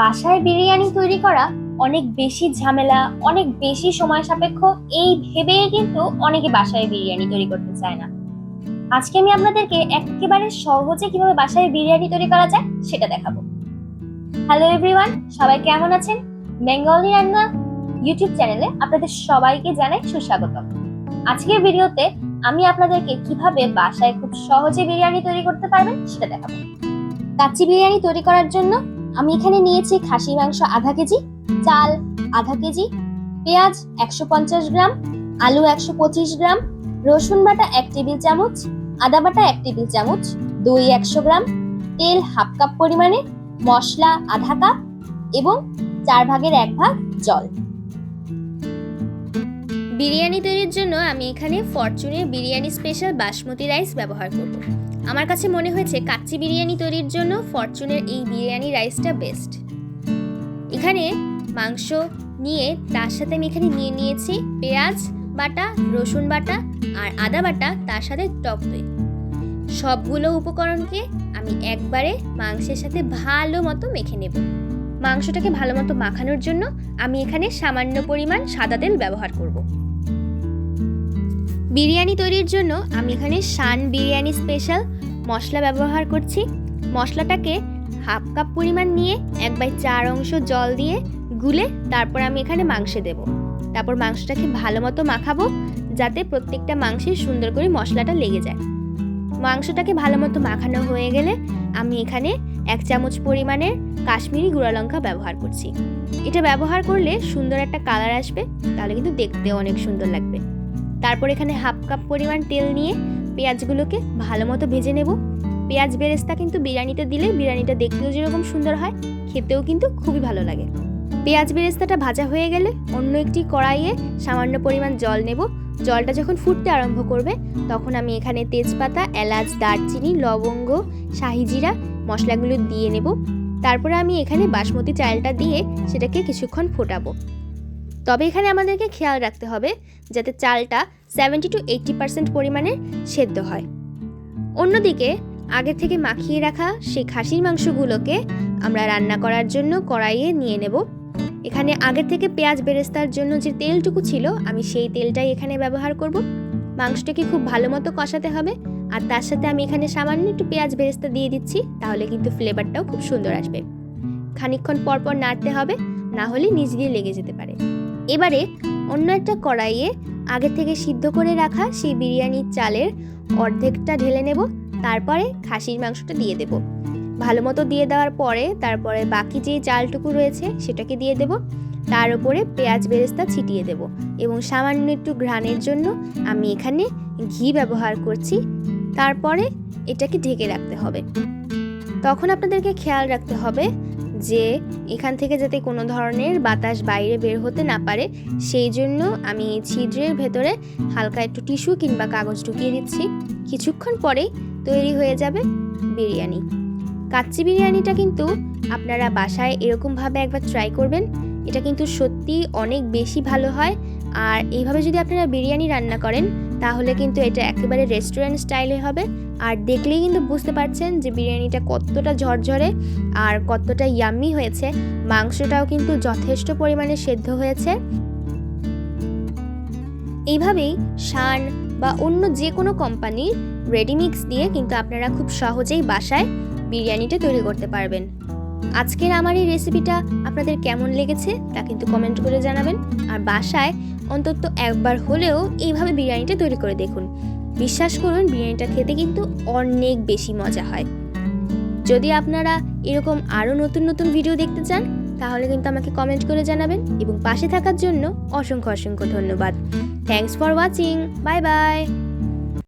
বাসায় বিরিয়ানি তৈরি করা অনেক বেশি ঝামেলা, অনেক বেশি সময় সাপেক্ষ, এই ভেবে কিন্তু অনেকে বাসায় বিরিয়ানি তৈরি করতে চায় না। আজকে আমি আপনাদেরকে একেবারে সহজে কীভাবে বাসায় বিরিয়ানি তৈরি করা যায় সেটা দেখাবো। হ্যালো এভরিওয়ান সবাই কেমন আছেন? বেঙ্গলি রান্না ইউটিউব চ্যানেলে আপনাদের সবাইকে জানাই সুস্বাগতম। আজকের ভিডিওতে আমি আপনাদেরকে কীভাবে বাসায় খুব সহজে বিরিয়ানি তৈরি করতে পারবেন সেটা দেখাবো। কাচ্চি বিরিয়ানি তৈরি করার জন্য আমি এখানে নিয়েছি খাসি মাংস আধা কেজি, চাল আধা কেজি, পেঁয়াজ একশো পঞ্চাশ গ্রাম, আলু একশো পঁচিশ গ্রাম, রসুন বাটা এক টেবিল চামচ, আদা বাটা এক টেবিল চামচ, দই একশো গ্রাম, তেল হাফ কাপ পরিমাণে, মশলা আধা কাপ এবং চার ভাগের এক ভাগ জল। বিরিয়ানি তৈরির জন্য আমি এখানে ফরচুনের বিরিয়ানি স্পেশাল বাসমতি রাইস ব্যবহার করব। আমার কাছে মনে হয়েছে কাচ্চি বিরিয়ানি তৈরির জন্য ফরচুনের এই বিরিয়ানি রাইসটা বেস্ট। এখানে মাংস নিয়ে তার সাথে আমি এখানে নিয়ে নিয়েছি পেঁয়াজ বাটা, রসুন বাটা আর আদা বাটা, তার সাথে টক দই। সবগুলো উপকরণকে আমি একবারে মাংসের সাথে ভালো মতো মেখে নেব। মাংসটাকে ভালো মতো মাখানোর জন্য আমি এখানে সামান্য পরিমাণ সাদা তেল ব্যবহার করব। বিরিয়ানি তৈরির জন্য আমি এখানে শান বিরিয়ানি স্পেশাল মশলা ব্যবহার করছি। মশলাটাকে হাফ কাপ পরিমাণ নিয়ে এক বাই চার অংশ জল দিয়ে গুলে তারপর আমি এখানে মাংসে দেব। তারপর মাংসটাকে ভালো মতো মাখাবো যাতে প্রত্যেকটা মাংসে সুন্দর করে মশলাটা লেগে যায়। মাংসটাকে ভালো মতো মাখানো হয়ে গেলে আমি এখানে এক চামচ পরিমাণের কাশ্মীরি গুঁড়া লঙ্কা ব্যবহার করছি। এটা ব্যবহার করলে সুন্দর একটা কালার আসবে, তাহলে কিন্তু দেখতে অনেক সুন্দর লাগবে। তারপর এখানে হাফ কাপ পরিমাণ তেল নিয়ে পেঁয়াজগুলোকে ভালো মতো ভেজে নেব। পেঁয়াজ বেরেস্তা কিন্তু বিরিয়ানিতে দিলে বিরিয়ানিটা দেখতেও যেরকম সুন্দর হয়, খেতেও কিন্তু খুবই ভালো লাগে। পেঁয়াজ বেরেস্তাটা ভাজা হয়ে গেলে অন্য একটি কড়াইয়ে সামান্য পরিমাণ জল নেব। জলটা যখন ফুটতে আরম্ভ করবে, তখন আমি এখানে তেজপাতা, এলাচ, দারচিনি, লবঙ্গ শাহিজিরা মশলাগুলো দিয়ে নেব। তারপরে আমি এখানে বাসমতি চালটা দিয়ে সেটাকে কিছুক্ষণ ফোটাবো। তবে এখানে আমাদেরকে খেয়াল রাখতে হবে যাতে চালটা সেভেন্টি টু এইটটি পার্সেন্ট পরিমাণে সেদ্ধ হয়। অন্যদিকে, আগে থেকে মাখিয়ে রাখা সেই খাসির মাংসগুলোকে আমরা রান্না করার জন্য কড়াইয়ে নিয়ে নেব। এখানে আগে থেকে পেঁয়াজ বেরেস্তার জন্য যে তেলটুকু ছিল, আমি সেই তেলটাই এখানে ব্যবহার করব। মাংসটাকে খুব ভালো মতো কষাতে হবে আর তার সাথে আমি এখানে সামান্য একটু পেঁয়াজ বেরেস্তা দিয়ে দিচ্ছি, তাহলে কিন্তু ফ্লেভারটাও খুব সুন্দর আসবে। খানিকক্ষণ পরপর নাড়তে হবে, না হলে নিচ দিয়ে লেগে যেতে পারে। এবারে অন্য একটা কড়াইয়ে আগে থেকে সিদ্ধ করে রাখা সেই বিরিয়ানির চালের অর্ধেকটা ঢেলে নেব, তারপরে খাসির মাংসটা দিয়ে দেব। ভালো মতো দিয়ে দেওয়ার পরে তারপরে বাকি যে চালটুকু রয়েছে সেটাকে দিয়ে দেব। তার উপরে পেঁয়াজ বেরেস্তা ছিটিয়ে দেব এবং সামান্য একটু ঘ্রাণের জন্য আমি এখানে ঘি ব্যবহার করছি। তারপরে এটাকে ঢেকে রাখতে হবে। তখন আপনাদেরকে খেয়াল রাখতে হবে যে এখান থেকে যাতে কোনো ধরনের বাতাস বাইরে বের হতে না পারে, সেই জন্য আমি এই ছিদ্রের ভেতরে হালকা একটু টিস্যু কিংবা কাগজ ঢুকিয়ে দিচ্ছি। কিছুক্ষণ পরেই তৈরি হয়ে যাবে বিরিয়ানি। কাচ্চি বিরিয়ানিটা কিন্তু আপনারা বাসায় এরকমভাবে একবার ট্রাই করবেন। এটা কিন্তু সত্যি অনেক বেশি ভালো হয়। আর এইভাবে যদি আপনারা বিরিয়ানি রান্না করেন তাহলে কিন্তু এটা একেবারে রেস্টুরেন্ট স্টাইলে হবে। আর দেখলেই কিন্তু বুঝতে পারছেন যে বিরিয়ানিটা কতটা ঝরঝরে আর কতটা ইয়াম্মি হয়েছে। মাংসটাও কিন্তু যথেষ্ট পরিমাণে সেদ্ধ হয়েছে। এইভাবেই শান বা অন্য যে কোনো কোম্পানির রেডিমিক্স দিয়ে কিন্তু আপনারা খুব সহজেই বাসায় বিরিয়ানিটা তৈরি করতে পারবেন। আজকের আমার এই রেসিপিটা আপনাদের কেমন লেগেছে তা কিন্তু কমেন্ট করে জানাবেন। আর বাসায় অন্তত একবার হলেও এইভাবে বিরিয়ানিটা তৈরি করে দেখুন। বিশ্বাস করুন, বিরিয়ানিটা খেতে কিন্তু অনেক বেশি মজা হয়। যদি আপনারা এরকম আরও নতুন নতুন ভিডিও দেখতে চান, তাহলে কিন্তু আমাকে কমেন্ট করে জানাবেন এবং পাশে থাকার জন্য অসংখ্য অসংখ্য ধন্যবাদ। Thanks for watching bye bye